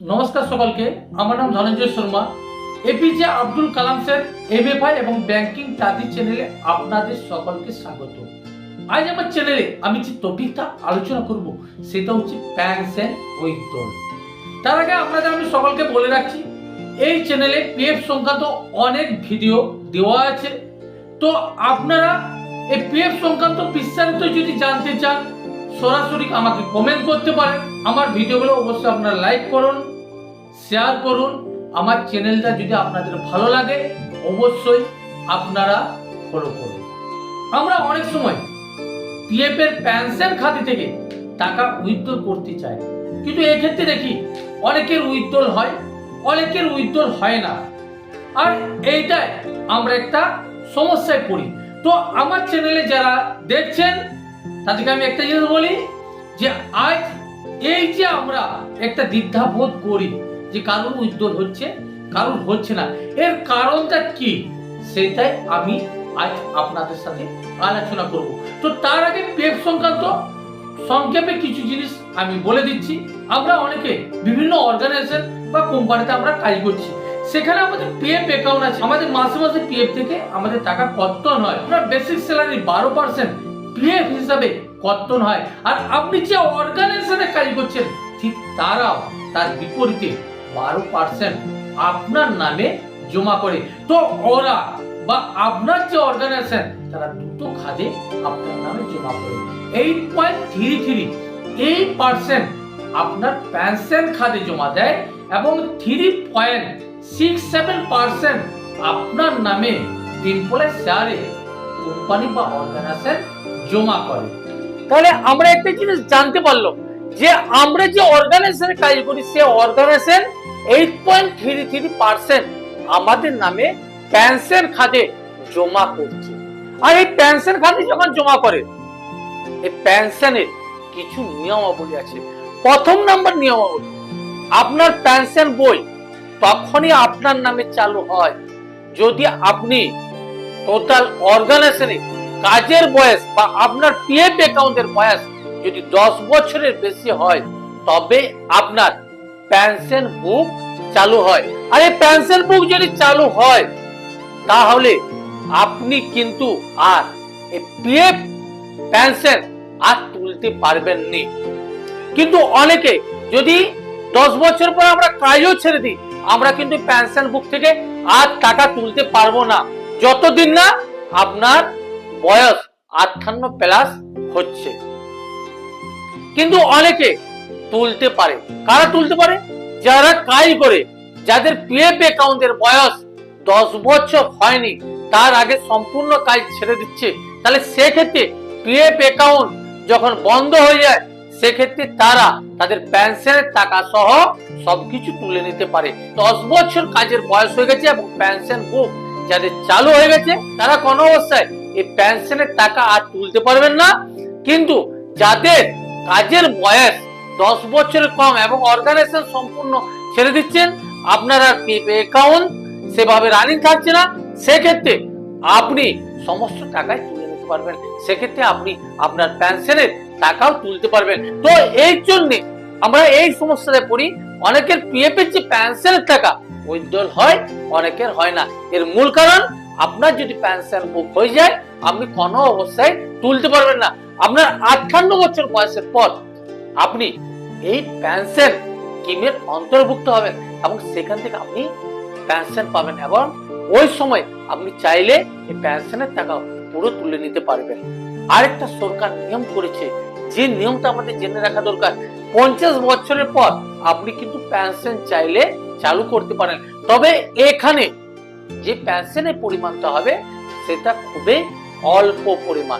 নমস্কার সকলকে, আমার নাম Dhananjay Sharma. APJ Abdul Kalam sir MFI এবং ব্যাংকিং চাঁদি চ্যানেলে আপনাদের সকলকে স্বাগত। আজ আমার চ্যানেলে আমি যে টপিকটা আলোচনা করব, সেটা হচ্ছে পেনশন উইথড্রল তার আগে আপনাদের আমি সকলকে বলে রাখছি, এই চ্যানেলে পিএফ সংক্রান্ত অনেক ভিডিও দেওয়া আছে। তো আপনারা এই পিএফ সংক্রান্ত বিস্তারিত যদি জানতে চান, সরাসরি আমাকে কমেন্ট করতে পারেন। আমার ভিডিওগুলো অবশ্যই আপনারা লাইক করুন। শেয়ার করুন। আমার চ্যানেলটা যদি আপনাদের ভালো লাগে, অবশ্যই আপনারা ফলো করুন। আমরা অনেক সময় পিএফ এর পেনশন খাতে থেকে টাকা উইথড্রল করতে চাই। কিন্তু এক্ষেত্রে দেখি, অনেকের উইথড্রল হয়, অনেকের উইথড্রল হয় না। আর এইটাই আমরা একটা সমস্যায় পড়ি। তো আমার চ্যানেলে যারা দেখছেন, তাদেরকে আমি একটা জিনিস বলি যে, আজ এই যে আমরা একটা দ্বিধাবোধ করি যে কারণ উজ্জ্বল হচ্ছে কারণ হচ্ছে না। এর কারণটা কি? সেটাই আমি আজ আপনাদের সাথে আলোচনা করব। তো তার আগে পেপ সংক্রান্ত সংক্ষেপে কিছু জিনিস আমি বলে দিচ্ছি। আমরা অনেকে বিভিন্ন অর্গানাইজেশন বা কোম্পানিতে আমরা কাজ করছি। সেখানে আমাদের পিএফ অ্যাকাউন্ট আছে। আমাদের মাসে মাসে পিএফ থেকে আমাদের টাকা কর্তন হয়। আমরা বেসিক স্যালারি বারো পার্সেন্ট পিএফ হিসাবে কর্তন হয়। আর আপনি যে অর্গানাইজেশনে কাজ করছেন, ঠিক তারাও তার বিপরীতে বারো পার্সেন্ট আপনার নামে জমা করে। তো ওরা বা আপনার যে অর্গানাইজেশন তারা দুটো খাদে আপনার নামে জমা করে। এইট পয়েন্ট থ্রি থ্রি এই পার্সেন্ট আপনার পেনশন খাতে জমা দেয় এবং three point six seven percent আপনার নামে এমপ্লয় শেয়ারে কোম্পানি বা অর্গানাইজেশন জমা করে। তাহলে আমরা একটা জিনিস জানতে পারল যে আমরা যে অর্গানাইজেশনে কাজ করি, সে organisation eight point three three percent আমাদের নামে পেনশন খাতে জমা করছে। আর এই পেনশন খাতে যখন জমা করে, এই পেনশনের কিছু নিয়মাবলী আছে। প্রথম নাম্বার নিয়মাবলী, আপনার পেনশন বই তখনই আপনার নামে চালু হয় যদি আপনি টোটাল অর্গানাইজেশনে কাজের বয়স বা আপনার পিএফ অ্যাকাউন্টের বয়স যদি দশ বছরের বেশি হয়, তবে আপনার পেনশন বুক চালু হয়। আর এই পেনশন বুক যদি চালু হয়, তাহলে আপনি কিন্তু আর এই পিএফ পেনশন আর তুলতে পারবেন নি। কিন্তু অনেকে যদি দশ বছর পর আমরা কাজও ছেড়ে দিই, আমরা কিন্তু পেনশন বুক থেকে আর টাকা তুলতে পারব না। যতদিন না আপনার বয়স আটান্ন প্লাস হচ্ছে। কিন্তু অনেকে তুলতে পারে। কারা তুলতে পারে? যারা কাজ করে, যাদের পিএফ অ্যাকাউন্টের বয়স দশ বছর হয়নি, তার আগে সম্পূর্ণ কাজ ছেড়ে দিচ্ছে। তাহলে সেক্ষেত্রে পিএফ অ্যাকাউন্ট যখন বন্ধ হয়ে যায়, সেক্ষেত্রে তারা তাদের পেনশনের টাকা সহ সবকিছু তুলে নিতে পারে। দশ বছর কাজের বয়স হয়ে গেছে এবং পেনশন বুক যাদের চালু হয়ে গেছে, তারা কোনো অবস্থায় এই পেনশনের টাকা আর তুলতে পারবেন না। কিন্তু যাদের কাজের বয়স দশ বছরের কম এবং অর্গানাইজেশন সম্পূর্ণ ছেড়ে দিচ্ছেন, আপনার আর অ্যাকাউন্ট সেভাবে রানিং থাকছে না। সেক্ষেত্রে আপনি সমস্ত টাকায় তুলে নিতে পারবেন। সেক্ষেত্রে আপনি আপনার পেনশনের টাকাও তুলতে পারবেন। তো এই জন্য আমরা এই সমস্যাতে পড়ি। অনেকের পিএফ এর যে পেনশনের টাকা উইথড্রল হয়, অনেকের হয় না। এর মূল কারণ আপনার যদি পেনশন বুক হয়ে যায়, আপনি কোনো অবস্থায় তুলতে পারবেন না। আপনার আটান্ন বছর বয়সের পর আপনি এই পেনশন স্কিমের অন্তর্ভুক্ত হবেন এবং সেখান থেকে আপনি পেনশন পাবেন এবং ওই সময় আপনি চাইলে এই পেনশনের টাকা পুরো তুলে নিতে পারবেন। আরেকটা সরকার নিয়ম করেছে, যে নিয়মটা আমাদের জেনে রাখা দরকার, পঞ্চাশ বছরের পর আপনি কিন্তু পেনশন চাইলে চালু করতে পারেন। তবে এখানে যে পেনশনের পরিমাণটা হবে সেটা খুবই অল্প পরিমাণ।